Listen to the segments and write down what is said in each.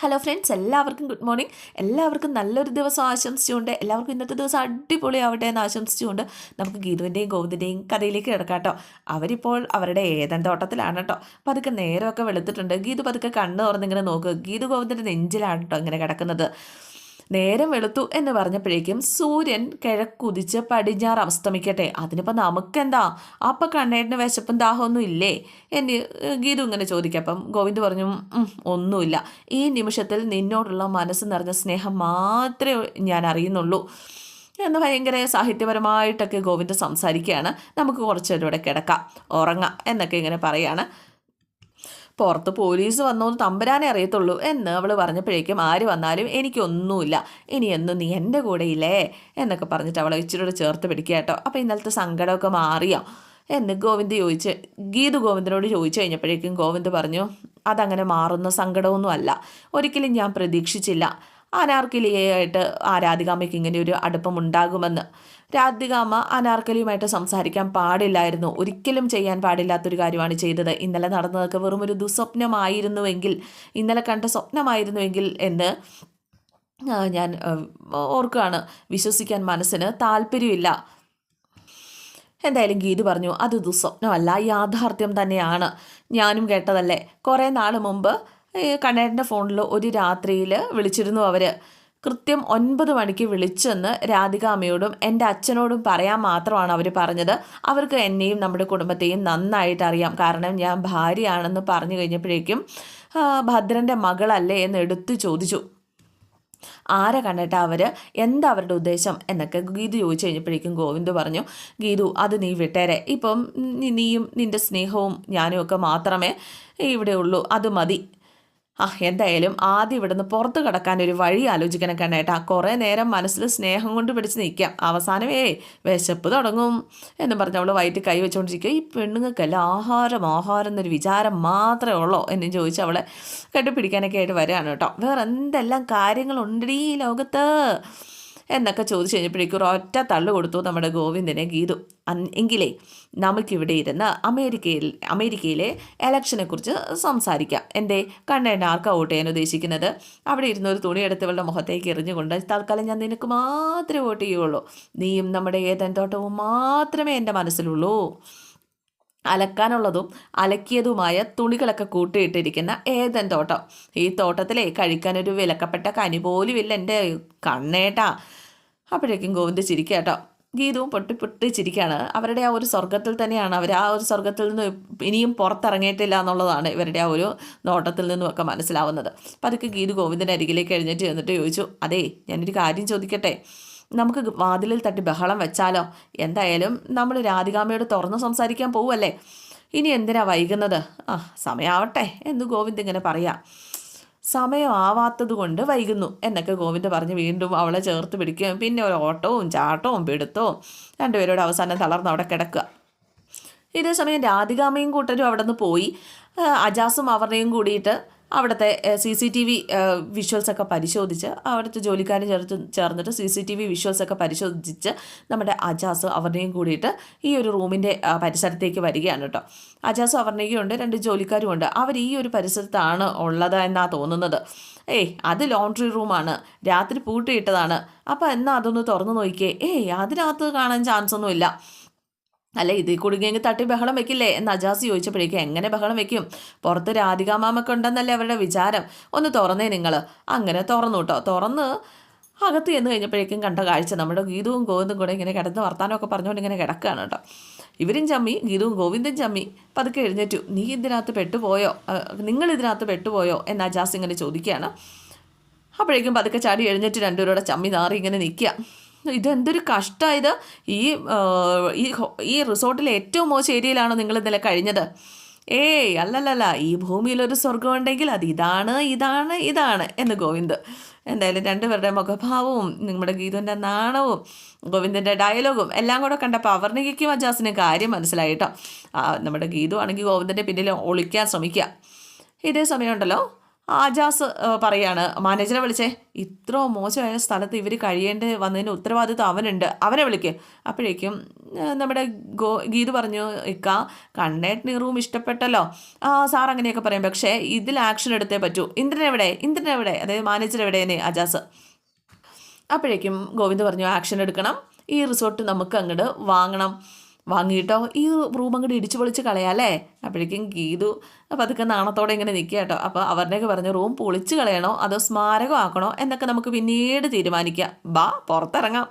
Hello friends എല്ലാവർക്കും good morning എല്ലാവർക്കും നല്ലൊരു ദിവസം ആശംസിച്ചുകൊണ്ട് എല്ലാവർക്കും ഇന്നത്തെ ദിവസം അടിപൊളിയാവട്ടെ എന്ന് ആശംസിച്ചുകൊണ്ട് നമുക്ക് ഗീതുവിന്റെയും ഗോവിന്ദന്റെയും കഥയിലേക്ക് കിടക്കാം കേട്ടോ അവരിപ്പോൾ അവരുടെ ഏതൻ തോട്ടത്തിലാണ് കേട്ടോ പതുക്കെ നേരമൊക്കെ വെളുത്തിട്ടുണ്ട്. ഗീതു പതുക്കെ കണ്ണ് തുറന്നിങ്ങനെ നോക്കുക ഗീതു ഗോവിന്ദന്റെ നെഞ്ചിലാണ് കേട്ടോ ഇങ്ങനെ കിടക്കുന്നത്. നേരം വെളുത്തു എന്ന് പറഞ്ഞപ്പോഴേക്കും സൂര്യൻ കിഴക്കുതിച്ച് പടിഞ്ഞാറ് അസ്തമിക്കട്ടെ. അതിനിപ്പോൾ നമുക്കെന്താ? അപ്പം കണ്ണേട്ടിന് വിശപ്പും ദാഹമൊന്നും ഇല്ലേ? എന്ന് ഗീതു ഇങ്ങനെ ചോദിക്കാം. അപ്പം ഗോവിന്ദ് പറഞ്ഞു ഒന്നുമില്ല. ഈ നിമിഷത്തിൽ നിന്നോടുള്ള മനസ്സ് നിറഞ്ഞ സ്നേഹം മാത്രമേ ഞാൻ അറിയുന്നുള്ളൂ. എന്ന് ഭയങ്കര സാഹിത്യപരമായിട്ടൊക്കെ ഗോവിന്ദ് സംസാരിക്കുകയാണ്. നമുക്ക് കുറച്ചുകൂടെ കിടക്കാം. ഉറങ്ങാം എന്നൊക്കെ ഇങ്ങനെ പറയാണ്. പുറത്ത് പോലീസ് വന്നോന്ന് തമ്പരാനെ അറിയത്തുള്ളൂ എന്ന് അവൾ പറഞ്ഞപ്പോഴേക്കും ആര് വന്നാലും എനിക്കൊന്നുമില്ല. ഇനി എന്നും നീ എന്റെ കൂടെ ഇല്ലേ എന്നൊക്കെ പറഞ്ഞിട്ട് അവളെ ഇച്ചിരി ചേർത്ത് പിടിക്കുക കേട്ടോ. അപ്പോൾ ഇന്നലത്തെ സങ്കടമൊക്കെ മാറിയോ? എന്ന് ഗോവിന്ദ് ചോദിച്ച് ഗീതു ഗോവിന്ദനോട് ചോദിച്ചു കഴിഞ്ഞപ്പോഴേക്കും ഗോവിന്ദ് പറഞ്ഞു അതങ്ങനെ മാറുന്ന സങ്കടമൊന്നുമല്ല. ഒരിക്കലും ഞാൻ പ്രതീക്ഷിച്ചില്ല. അനാർക്കലിയായിട്ട് ആരാധികാമ്മയ്ക്ക് ഇങ്ങനെ ഒരു അടുപ്പം രാധികാമ അനാർക്കലിയുമായിട്ട് സംസാരിക്കാൻ പാടില്ലായിരുന്നു. ഒരിക്കലും ചെയ്യാൻ പാടില്ലാത്തൊരു കാര്യമാണ് ചെയ്തത്. ഇന്നലെ നടന്നതൊക്കെ വെറും ഒരു ദുസ്വപ്നമായിരുന്നുവെങ്കിൽ ഇന്നലെ കണ്ട സ്വപ്നമായിരുന്നുവെങ്കിൽ എന്ന് ഞാൻ ഓർക്കുകയാണ്. വിശ്വസിക്കാൻ മനസ്സിന് താല്പര്യമില്ല. എന്തായാലും ഗീതു പറഞ്ഞു അത് ദുസ്വപ്നമല്ല യാഥാർത്ഥ്യം തന്നെയാണ്. ഞാനും കേട്ടതല്ലേ? കുറേ നാൾ മുമ്പ് കണ്ണേട്ടന്റെ ഫോണിൽ ഒരു രാത്രിയിൽ വിളിച്ചിരുന്നു അവർ കൃത്യം ഒൻപത് മണിക്ക് വിളിച്ചെന്ന് രാധിക അമ്മയോടും എന്റെ അച്ഛനോടും പറയാൻ മാത്രമാണ് അവർ പറഞ്ഞത്. അവർക്ക് എന്നെയും നമ്മുടെ കുടുംബത്തെയും നന്നായിട്ട് അറിയാം. കാരണം ഞാൻ ഭാര്യയാണെന്ന് പറഞ്ഞു കഴിഞ്ഞപ്പോഴേക്കും ഭദ്രന്റെ മകളല്ലേ എന്ന് എടുത്തു ചോദിച്ചു. ആരെ കണ്ടിട്ട് അവർ എന്താ അവരുടെ ഉദ്ദേശം? എന്നൊക്കെ ഗീതു ചോദിച്ചു കഴിഞ്ഞപ്പോഴേക്കും ഗോവിന്ദ് പറഞ്ഞു ഗീതു അത് നീ വിട്ടേരെ. ഇപ്പം നീയും നിന്റെ സ്നേഹവും ഞാനും ഒക്കെ മാത്രമേ ഇവിടെ ഉള്ളൂ അത് മതി. ആ എന്തായാലും ആദ്യം ഇവിടുന്ന് പുറത്ത് കിടക്കാൻ ഒരു വഴി ആലോചിക്കണം കണ്ണേട്ടാ. കുറേ നേരം മനസ്സിൽ സ്നേഹം കൊണ്ട് പിടിച്ച് നിൽക്കാം. അവസാനം ഏ വിശപ്പ് തുടങ്ങും എന്ന് പറഞ്ഞ് അവൾ വയറ്റിൽ കൈ വെച്ചുകൊണ്ടിരിക്കുക ഈ പെണ്ണുങ്ങൾക്കെല്ലാം ആഹാരം ആഹാരം എന്നൊരു വിചാരം മാത്രമേ ഉള്ളോ എന്ന് ചോദിച്ച് അവളെ കെട്ടിപ്പിടിക്കാനൊക്കെ ആയിട്ട് വരികയാണ് കേട്ടോ. വേറെ എന്തെല്ലാം കാര്യങ്ങളുണ്ട് ഈ ലോകത്ത്? എന്നൊക്കെ ചോദിച്ചു കഴിഞ്ഞപ്പോഴേക്കും ഒറ്റ തള്ളു കൊടുത്തു നമ്മുടെ ഗോവിന്ദനെ ഗീതു. എങ്കിലേ നമുക്കിവിടെ ഇരുന്ന് അമേരിക്കയിൽ അമേരിക്കയിലെ ഇലക്ഷനെ കുറിച്ച് സംസാരിക്കാം. എന്റെ കണ്ണേണ്ട ആർക്കാ വോട്ട് ചെയ്യാൻ ഉദ്ദേശിക്കുന്നത്? അവിടെ ഇരുന്ന് ഒരു തുണി എടുത്തവളുടെ മുഖത്തേക്ക് എറിഞ്ഞുകൊണ്ട് തൽക്കാലം ഞാൻ നിനക്ക് മാത്രമേ വോട്ട് ചെയ്യുള്ളൂ. നീയും നമ്മുടെ ഏതൻ തോട്ടവും മാത്രമേ എന്റെ മനസ്സിലുള്ളൂ. അലക്കാനുള്ളതും അലക്കിയതുമായ തുണികളൊക്കെ കൂട്ടിയിട്ടിരിക്കുന്ന ഏതൻ തോട്ടം. ഈ തോട്ടത്തിലെ കഴിക്കാനൊരു വിലക്കപ്പെട്ട കനി പോലും ഇല്ല എന്റെ കണ്ണേട്ടാ. അപ്പോഴേക്കും ഗോവിന്ദ് ചിരിക്കുക കേട്ടോ. ഗീതവും പൊട്ടി പൊട്ടി ചിരിക്കുകയാണ്. അവരുടെ ആ ഒരു സ്വർഗത്തിൽ തന്നെയാണ് അവർ. ആ ഒരു സ്വർഗത്തിൽ നിന്ന് ഇനിയും പുറത്തിറങ്ങിയിട്ടില്ല എന്നുള്ളതാണ് ഇവരുടെ ആ ഒരു നോട്ടത്തിൽ നിന്നുമൊക്കെ മനസ്സിലാവുന്നത്. അപ്പം അതൊക്കെ ഗീതു ഗോവിന്ദന്റെ അരികിലേക്ക് എഴുന്നേറ്റ് ചെന്നിട്ട് ചോദിച്ചു അതേ ഞാനൊരു കാര്യം ചോദിക്കട്ടെ? നമുക്ക് വാതിലിൽ തട്ടി ബഹളം വെച്ചാലോ? എന്തായാലും നമ്മൾ രാധികാമയോട് തുറന്ന് സംസാരിക്കാൻ പോവല്ലേ ഇനി എന്തിനാ വൈകുന്നത്? ആ സമയാവട്ടെ എന്ന് ഗോവിന്ദ് ഇങ്ങനെ പറയാം. സമയമാവാത്തത് കൊണ്ട് വൈകുന്നു എന്നൊക്കെ ഗോവിന്ദ് പറഞ്ഞ് വീണ്ടും അവളെ ചേർത്ത് പിടിക്കുകയും പിന്നെ ഒരു ഓട്ടവും ചാട്ടവും പിടുത്തവും രണ്ടുപേരോട് അവസാനം തളർന്ന് അവിടെ കിടക്കുക. ഇതേസമയം രാധികാമയും കൂട്ടരും അവിടെ നിന്ന് പോയി അജാസും അവരുടെയും കൂടിയിട്ട് അവിടുത്തെ സി സി ടി വി വിഷ്വൽസൊക്കെ പരിശോധിച്ച് അവിടുത്തെ ജോലിക്കാരെ ചേർത്ത് ചേർന്നിട്ട് സി സി ടി വി വിഷ്വൽസൊക്കെ പരിശോധിച്ച് നമ്മുടെ അജാസ് അവരുടെയും കൂടിയിട്ട് ഈ ഒരു റൂമിന്റെ പരിസരത്തേക്ക് വരികയാണ് കേട്ടോ. അജാസ് അവരുടെയും ഉണ്ട് രണ്ട് ജോലിക്കാരും ഉണ്ട്. അവർ ഈ ഒരു പരിസരത്താണ് ഉള്ളത് എന്നാണ് തോന്നുന്നത്. ഏയ് അത് ലോണ്ട്രി റൂമാണ്. രാത്രി പൂട്ടിയിട്ടതാണ്. അപ്പോൾ എന്നാൽ അതൊന്ന് തുറന്നു നോക്കിയേ. ഏയ് അതിനകത്ത് കാണാൻ ചാൻസ് ഒന്നുമില്ല അല്ല ഇതിൽ കുടുങ്ങിയെങ്കിൽ തട്ടി ബഹളം വെക്കില്ലേ? എന്ന് അജാസ് ചോദിച്ചപ്പോഴേക്കും എങ്ങനെ ബഹളം വെക്കും? പുറത്ത് രാധികാമാമൊക്കെ ഉണ്ടെന്നല്ലേ അവരുടെ വിചാരം? ഒന്ന് തുറന്നേ നിങ്ങൾ അങ്ങനെ തുറന്നു കേട്ടോ തുറന്ന് അകത്ത് ചെന്ന് കഴിഞ്ഞപ്പോഴേക്കും കണ്ട കാഴ്ച. നമ്മുടെ ഗീതവും ഗോവിന്ദും കൂടെ ഇങ്ങനെ കിടന്ന് വർത്താനമൊക്കെ പറഞ്ഞുകൊണ്ട് ഇങ്ങനെ കിടക്കുകയാണ് കേട്ടോ ഇവരും ചമ്മി ഗീതവും ഗോവിന്ദും ചമ്മി. പതുക്കെ എഴുന്നേറ്റു. നീ ഇതിനകത്ത് പെട്ടുപോയോ? നിങ്ങൾ ഇതിനകത്ത് പെട്ടുപോയോ? എന്ന് അജാസ് ഇങ്ങനെ ചോദിക്കുകയാണ് അപ്പോഴേക്കും പതുക്കെ ചാടി എഴുന്നേറ്റ് രണ്ടുപേരോടെ ചമ്മി നാറി ഇങ്ങനെ നിൽക്കുക. ഇതെന്തൊരു കഷ്ടമായത് ഈ ഈ റിസോർട്ടിലെ ഏറ്റവും മോശം ഏരിയയിലാണോ നിങ്ങൾ ഇന്നലെ കഴിഞ്ഞത്? ഏയ് അല്ലല്ലല്ല. ഈ ഭൂമിയിലൊരു സ്വർഗം ഉണ്ടെങ്കിൽ അത് ഇതാണ് ഇതാണ് ഇതാണ് എന്ന് ഗോവിന്ദ്. എന്തായാലും രണ്ടുപേരുടെ മുഖഭാവവും നമ്മുടെ ഗീതുവിന്റെ നാണവും ഗോവിന്ദന്റെ ഡയലോഗും എല്ലാം കൂടെ കണ്ടപ്പോൾ അവർണികയ്ക്കും അജാസിനും കാര്യം മനസ്സിലായിട്ടോ നമ്മുടെ ഗീതു ആണെങ്കിൽ ഗോവിന്ദന്റെ പിന്നിൽ ഒളിക്കാൻ ശ്രമിക്കുക. ഇതേ സമയമുണ്ടല്ലോ. ആജാസ് പറയാണ്. മാനേജറെ വിളിച്ചേ ഇത്ര മോശമായ സ്ഥലത്ത് ഇവർ കഴിയേണ്ട വന്നതിന് ഉത്തരവാദിത്വം അവനുണ്ട്. അവനെ വിളിക്ക്. അപ്പോഴേക്കും നമ്മുടെ ഗോ ഗീത് പറഞ്ഞു ഇക്ക കണ്ണേട്ടിന് റൂം ഇഷ്ടപ്പെട്ടല്ലോ. ആ സാർ അങ്ങനെയൊക്കെ പറയും. പക്ഷേ ഇതിൽ ആക്ഷൻ എടുത്തേ പറ്റൂ. ഇന്ദ്രൻ എവിടെ? ഇന്ദ്രൻ എവിടെ? അതായത് മാനേജർ എവിടെയെന്നേ ആജാസ്. അപ്പോഴേക്കും ഗോവിന്ദ് പറഞ്ഞു ആക്ഷൻ എടുക്കണം. ഈ റിസോർട്ട് നമുക്ക് അങ്ങോട്ട് വാങ്ങണം. വാങ്ങിയിട്ടോ? ഈ റൂം അങ്ങോട്ട് ഇടിച്ചു പൊളിച്ച് കളയാല്ലേ അപ്പോഴേക്കും ഗീതു പതുക്കെ നാണത്തോടെ ഇങ്ങനെ നിൽക്കുക കേട്ടോ. അപ്പോൾ അവരുടെയൊക്കെ പറഞ്ഞു റൂം പൊളിച്ച് കളയണോ? അതോ സ്മാരകമാക്കണോ? എന്നൊക്കെ നമുക്ക് പിന്നീട് തീരുമാനിക്കാം. ബാ പുറത്തിറങ്ങാം.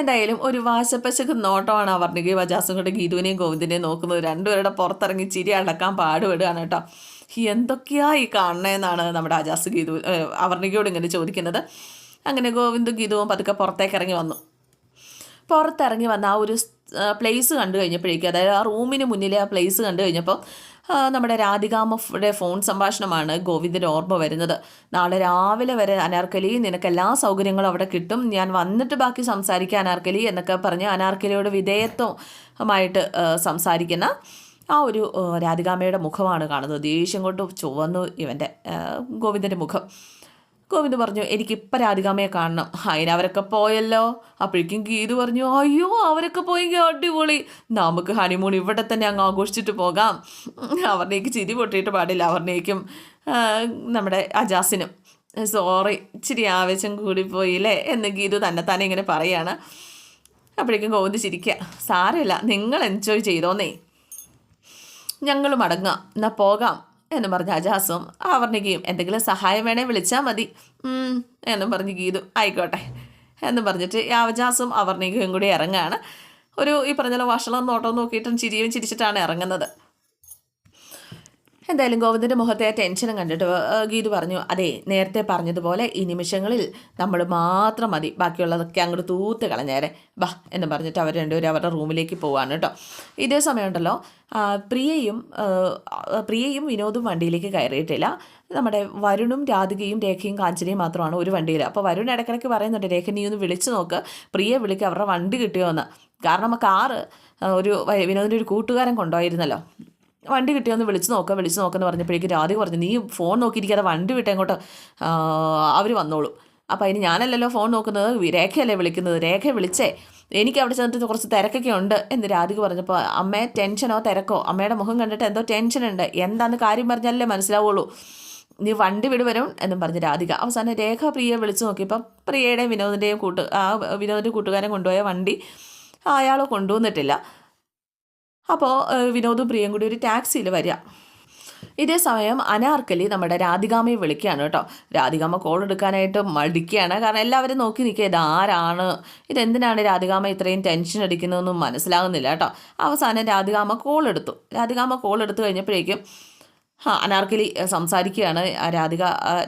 എന്തായാലും ഒരു വാശപ്പശക്ക് നോട്ടമാണ് അവർണികയും ബജാസും കൂടെ ഗീതുവിനെയും ഗോവിന്ദിനെയും നോക്കുന്നത്. രണ്ടുപേരുടെ പുറത്തിറങ്ങി ചിരി അടക്കാൻ പാടുപെടുകയാണ് കേട്ടോ. എന്തൊക്കെയാ ഈ കാണണേന്നാണ് നമ്മുടെ അജാസ് ഗീതു അവർണികയോട് ഇങ്ങനെ ചോദിക്കുന്നത്. അങ്ങനെ ഗോവിന്ദും ഗീതുവും പതുക്കെ പുറത്തേക്ക് ഇറങ്ങി വന്നു. പുറത്തിറങ്ങി വന്ന ആ ഒരു പ്ലേസ് കണ്ടു കഴിഞ്ഞപ്പോഴേക്കും അതായത് ആ റൂമിന് മുന്നിലെ ആ പ്ലേസ് കണ്ടു കഴിഞ്ഞപ്പോൾ നമ്മുടെ രാധികാമ്മയുടെ ഫോൺ സംഭാഷണമാണ് ഗോവിന്ദന്റെ ഓർമ്മ വരുന്നത്. നാളെ രാവിലെ വരെ അനാർക്കലി നിനക്ക് എല്ലാ സൗകര്യങ്ങളും അവിടെ കിട്ടും. ഞാൻ വന്നിട്ട് ബാക്കി സംസാരിക്കുക അനാർക്കലി എന്നൊക്കെ പറഞ്ഞ് അനാർക്കലിയോട് വിധേയത്വമായിട്ട് സംസാരിക്കുന്ന ആ ഒരു രാധികാമ്മയുടെ മുഖമാണ് കാണുന്നത്. ദേഷ്യം കൊണ്ട് ചുവന്നു ഇവന്റെ ഗോവിന്ദന്റെ മുഖം. ഗോവിന്ദ് പറഞ്ഞു എനിക്കിപ്പം രാധികാമയെ കാണണം. അതിന് അവരൊക്കെ പോയല്ലോ. അപ്പോഴേക്കും ഗീതു പറഞ്ഞു അയ്യോ അവരൊക്കെ പോയെങ്കിൽ അടിപൊളി. നമുക്ക് ഹണിമൂൺ ഇവിടെ തന്നെ അങ്ങ് ആഘോഷിച്ചിട്ട് പോകാം. അവരുടേക്ക് ചിരി പൊട്ടിയിട്ട് പാടില്ല. അവരുടേക്കും നമ്മുടെ അജാസിനും സോറി ഇച്ചിരി ആവേശം കൂടിപ്പോയില്ലേ എന്ന് ഗീതു തന്നെ തന്നെ ഇങ്ങനെ പറയാണ്. അപ്പോഴേക്കും ഗോവിന്ദ് ചിരിക്കുക സാരമില്ല നിങ്ങൾ എൻജോയ് ചെയ്തോന്നേ. ഞങ്ങൾ മടങ്ങാം എന്നാൽ പോകാം. എന്ന് പറഞ്ഞ് അജാസും ആവർണികയും എന്തെങ്കിലും സഹായം വേണേ വിളിച്ചാൽ മതി. എന്നും പറഞ്ഞ് ഗീതു ആയിക്കോട്ടെ. എന്നും പറഞ്ഞിട്ട് യാവജാസും അവർണികയും കൂടി ഇറങ്ങാണ്. ഒരു ഈ പറഞ്ഞ വഷളം നോട്ടം നോക്കിയിട്ടും ചിരിയും ചിരിച്ചിട്ടാണ് ഇറങ്ങുന്നത്. എന്തായാലും ഗോവിന്ദന്റെ മുഖത്തെ ടെൻഷനും കണ്ടിട്ട് ഗീതു പറഞ്ഞു അതെ നേരത്തെ പറഞ്ഞതുപോലെ ഈ നിമിഷങ്ങളിൽ നമ്മൾ മാത്രം മതി ബാക്കിയുള്ളതൊക്കെ അങ്ങോട്ട് തൂത്ത് കളഞ്ഞേരെ. ബാ എന്ന് പറഞ്ഞിട്ട് അവർ രണ്ടുപേരും അവരുടെ റൂമിലേക്ക് പോവാണ് കേട്ടോ. ഇതേ സമയമുണ്ടല്ലോ പ്രിയയും പ്രിയയും വിനോദും വണ്ടിയിലേക്ക് കയറിയിട്ടില്ല. നമ്മുടെ വരുണും രാധികയും രേഖയും കാഞ്ചനയും മാത്രമാണ് ഒരു വണ്ടിയിൽ അപ്പോൾ വരുൺ ഇടയ്ക്കിടയ്ക്ക് പറയുന്നുണ്ട് രേഖ നീ ഒന്ന് വിളിച്ചു നോക്ക്. പ്രിയ വിളിക്ക് അവരുടെ വണ്ടി കിട്ടിയോ എന്ന് കാരണം ആ കാറ് ഒരു വിനോദിന്റെ ഒരു കൂട്ടുകാരൻ കൊണ്ടുപോയിരുന്നല്ലോ. വണ്ടി കിട്ടിയൊന്ന് വിളിച്ച് നോക്കാം വിളിച്ച് നോക്കാന്ന് പറഞ്ഞപ്പോഴേക്കും രാധിക പറഞ്ഞു നീ ഫോൺ നോക്കിയിരിക്കാതെ വണ്ടി വിട്ട് അങ്ങോട്ട് അവർ വന്നോളൂ. അപ്പോൾ അതിന് ഞാനല്ലല്ലോ ഫോൺ നോക്കുന്നത് രേഖയല്ലേ വിളിക്കുന്നത് രേഖ വിളിച്ചേ എനിക്ക് അവിടെ ചെന്നിട്ട് കുറച്ച് തിരക്കൊക്കെ ഉണ്ട് എന്ന് രാധിക പറഞ്ഞപ്പോൾ അമ്മയെ ടെൻഷനോ തിരക്കോ? അമ്മയുടെ മുഖം കണ്ടിട്ട് എന്തോ ടെൻഷൻ ഉണ്ട് എന്താന്ന് കാര്യം പറഞ്ഞാലേ മനസ്സിലാവുള്ളൂ. നീ വണ്ടി വിടുവരും എന്നും പറഞ്ഞ് രാധിക. അവസാനം രേഖ പ്രിയയെ വിളിച്ചു നോക്കിയപ്പോൾ പ്രിയയുടെയും വിനോദിന്റെയും കൂട്ട് ആ വിനോദിന്റെ കൂട്ടുകാരൻ കൊണ്ടുപോയ വണ്ടി അയാൾ കൊണ്ടുവന്നിട്ടില്ല. അപ്പോൾ വിനോദും പ്രിയം കൂടി ഒരു ടാക്സിയിൽ വരിക. ഇതേ സമയം അനാർക്കലി നമ്മുടെ രാധികാമ്മയെ വിളിക്കുകയാണ് കേട്ടോ. രാധികാമ്മ കോൾ എടുക്കാനായിട്ട് മടിക്കുകയാണ്. കാരണം എല്ലാവരും നോക്കി നിൽക്കുക ഇത് ആരാണ് ഇതെന്തിനാണ് രാധികാമ്മ ഇത്രയും ടെൻഷൻ അടിക്കുന്നതെന്നും മനസ്സിലാകുന്നില്ല കേട്ടോ. അവസാനം രാധികാമ്മ കോൾ എടുത്തു. രാധികാമ്മ കോൾ എടുത്തു കഴിഞ്ഞപ്പോഴേക്കും ആ അനാർക്കലി സംസാരിക്കുകയാണ്. രാധിക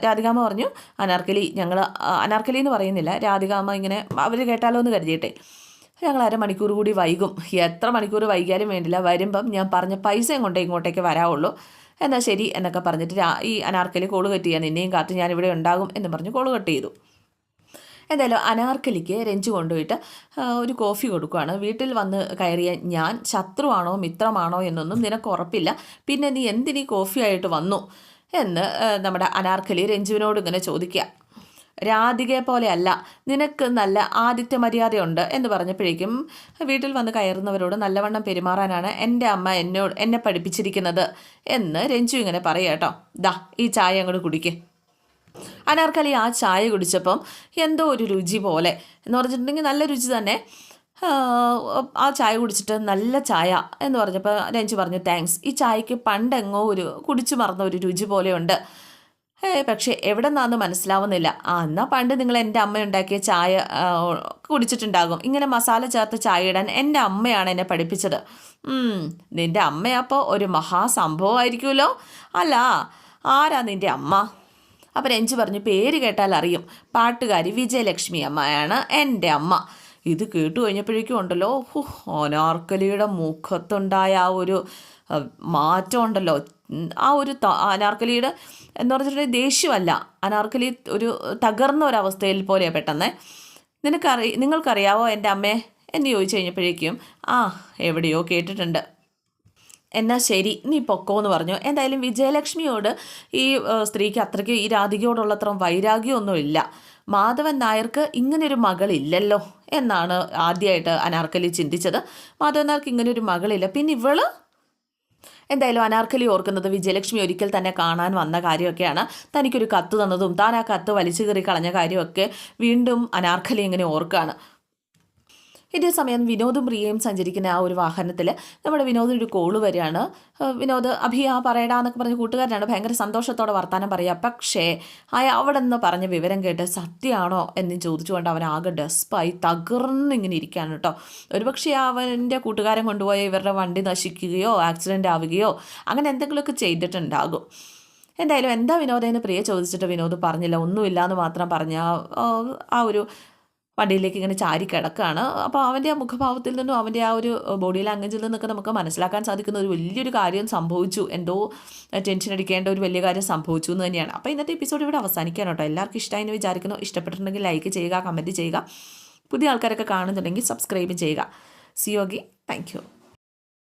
രാധികാമ പറഞ്ഞു അനാർക്കലി ഞങ്ങൾ അനാർക്കലി എന്ന് പറയുന്നില്ല. രാധികാമ്മ ഇങ്ങനെ അവർ കേട്ടാലോ എന്ന് കരുതിയിട്ടെ. ഞങ്ങൾ അരമണിക്കൂർ കൂടി വൈകും. എത്ര മണിക്കൂർ വൈകിയാലും വേണ്ടില്ല. വരുമ്പം ഞാൻ പറഞ്ഞ പൈസയും കൊണ്ടേ ഇങ്ങോട്ടേക്ക് വരാവുള്ളൂ. എന്നാൽ ശരി എന്നൊക്കെ പറഞ്ഞിട്ട് ഈ അനാർക്കലി കോൾ കട്ട് ചെയ്യാൻ നിന്നെയും കാത്ത് ഞാൻ ഇവിടെ ഉണ്ടാകും എന്ന് പറഞ്ഞ് കോൾ കട്ട് ചെയ്തു. എന്തായാലും അനാർക്കലിക്ക് രഞ്ജു കൊണ്ടുപോയിട്ട് ഒരു കോഫി കൊടുക്കുകയാണ് വീട്ടിൽ വന്ന് കയറിയ ഞാൻ ശത്രുവാണോ മിത്രമാണോ എന്നൊന്നും നിനക്ക് ഉറപ്പില്ല. പിന്നെ നീ എന്തിനീ കോഫിയായിട്ട് വന്നു എന്ന് നമ്മുടെ അനാർക്കലി രഞ്ജുവിനോട് ഇങ്ങനെ ചോദിക്കുക. രാധികയെ പോലെയല്ല നിനക്ക് നല്ല ആദിത്യ മര്യാദയുണ്ട് എന്ന് പറഞ്ഞപ്പോഴേക്കും വീട്ടിൽ വന്ന് കയറുന്നവരോട് നല്ലവണ്ണം പെരുമാറാനാണ് എന്റെ അമ്മ എന്നോട് എന്നെ പഠിപ്പിച്ചിരിക്കുന്നത് എന്ന് രഞ്ജു ഇങ്ങനെ പറയുക കേട്ടോ. ദാ ഈ ചായ അങ്ങോട്ട് കുടിക്ക്. അനാർക്കലി ആ ചായ കുടിച്ചപ്പം എന്തോ ഒരു രുചി പോലെ എന്ന് പറഞ്ഞിട്ടുണ്ടെങ്കിൽ നല്ല രുചി തന്നെ. ആ, ചായ കുടിച്ചിട്ട് നല്ല ചായ എന്ന് പറഞ്ഞപ്പോൾ രഞ്ജു പറഞ്ഞു താങ്ക്സ് ഈ ചായക്ക് പണ്ടെങ്ങോ ഒരു കുടിച്ചു മറന്ന ഒരു രുചി പോലെയുണ്ട്. ഏ പക്ഷേ എവിടെ നിന്നാന്ന് മനസ്സിലാവുന്നില്ല. ആ എന്നാൽ പണ്ട് നിങ്ങൾ എന്റെ അമ്മ ഉണ്ടാക്കിയ ചായ കുടിച്ചിട്ടുണ്ടാകും. ഇങ്ങനെ മസാല ചേർത്ത് ചായ ഇടാൻ എന്റെ അമ്മയാണ് എന്നെ പഠിപ്പിച്ചത്. നിന്റെ അമ്മയപ്പോൾ ഒരു മഹാസംഭവമായിരിക്കുമല്ലോ. അല്ല ആരാ നിന്റെ അമ്മ? അപ്പം രഞ്ജു പറഞ്ഞു പേര് കേട്ടാൽ അറിയും. പാട്ടുകാരി വിജയലക്ഷ്മി അമ്മയാണ് എന്റെ അമ്മ. ഇത് കേട്ടു കഴിഞ്ഞപ്പോഴേക്കും ഉണ്ടല്ലോ ഓനാർക്കലിയുടെ മുഖത്തുണ്ടായ ആ ഒരു മാറ്റം ഉണ്ടല്ലോ. ആ ഒരു അനാർക്കലിയുടെ എന്ന് പറഞ്ഞിട്ടുണ്ടെങ്കിൽ ദേഷ്യമല്ല. അനാർക്കലി ഒരു തകർന്ന ഒരവസ്ഥയിൽ പോലെ പെട്ടെന്ന്. നിനക്കറി നിങ്ങൾക്കറിയാവോ എന്റെ അമ്മയെ എന്ന് ചോദിച്ചു കഴിഞ്ഞപ്പോഴേക്കും ആ എവിടെയോ കേട്ടിട്ടുണ്ട്. എന്നാൽ ശരി നീ പൊക്കോ എന്ന് പറഞ്ഞു. എന്തായാലും വിജയലക്ഷ്മിയോട് ഈ സ്ത്രീക്ക് അത്രയ്ക്ക് ഈ രാധികയോടുള്ളത്ര വൈരാഗ്യമൊന്നുമില്ല. മാധവൻ നായർക്ക് ഇങ്ങനൊരു മകളില്ലല്ലോ എന്നാണ് ആദ്യമായിട്ട് അനാർക്കലി ചിന്തിച്ചത്. മാധവൻ നായർക്ക് ഇങ്ങനൊരു മകളില്ല. പിന്നെ ഇവൾ? എന്തായാലും അനാർക്കലി ഓർക്കുന്നത് വിജയലക്ഷ്മി ഒരിക്കൽ തന്നെ കാണാൻ വന്ന കാര്യമൊക്കെയാണ്. തനിക്കൊരു കത്ത് തന്നതും താൻ ആ കത്ത് വലിച്ചു കയറി കളഞ്ഞ കാര്യമൊക്കെ വീണ്ടും അനാർക്കലി ഇങ്ങനെ ഓർക്കുകയാണ് ഇതേ സമയം വിനോദും പ്രിയയും സഞ്ചരിക്കുന്ന ആ ഒരു വാഹനത്തിൽ നമ്മുടെ വിനോദിന് ഒരു കോൾ വരികയാണ്. വിനോദ് അഭി ആ പറയടാ എന്നൊക്കെ പറഞ്ഞ് കൂട്ടുകാരനാണ്. ഭയങ്കര സന്തോഷത്തോടെ വർത്താനം പറയുക പക്ഷേ ആ അവിടെ നിന്ന് പറഞ്ഞ വിവരം കേട്ട് സത്യമാണോ എന്ന് ചോദിച്ചുകൊണ്ട് അവൻ ആകെ ഡെസ്പായി തകർന്നിങ്ങനെ ഇരിക്കുകയാണ് കേട്ടോ. ഒരുപക്ഷെ അവന്റെ കൂട്ടുകാരൻ കൊണ്ടുപോയ ഇവരുടെ വണ്ടി നശിക്കുകയോ ആക്സിഡന്റ് ആവുകയോ അങ്ങനെ എന്തെങ്കിലുമൊക്കെ ചെയ്തിട്ടുണ്ടാകും. എന്തായാലും എന്താ വിനോദേന്ന് പ്രിയ ചോദിച്ചിട്ട് വിനോദ് പറഞ്ഞില്ല. ഒന്നുമില്ല എന്ന് മാത്രം പറഞ്ഞ ആ ഒരു വണ്ടിയിലേക്ക് ഇങ്ങനെ ചാരി കിടക്കുകയാണ്. അപ്പോൾ അവന്റെ ആ മുഖഭാവത്തിൽ നിന്നും അവന്റെ ആ ഒരു ബോഡി ലാംഗ്വേജിൽ നിന്നൊക്കെ നമുക്ക് മനസ്സിലാക്കാൻ സാധിക്കുന്ന ഒരു വലിയൊരു കാര്യം സംഭവിച്ചു. എന്തോ ടെൻഷൻ അടിക്കേണ്ട ഒരു വലിയ കാര്യം സംഭവിച്ചു എന്ന് തന്നെയാണ്. അപ്പോൾ ഇന്നത്തെ എപ്പിസോഡ് ഇവിടെ അവസാനിക്കാൻ കേട്ടോ. എല്ലാവർക്കും ഇഷ്ടമായി എന്ന് വിചാരിക്കുന്നു. ഇഷ്ടപ്പെട്ടിട്ടുണ്ടെങ്കിൽ ലൈക്ക് ചെയ്യുക കമന്റ് ചെയ്യുക. പുതിയ ആൾക്കാരൊക്കെ കാണുന്നുണ്ടെങ്കിൽ സബ്സ്ക്രൈബ് ചെയ്യുക. സിയോഗി താങ്ക് യു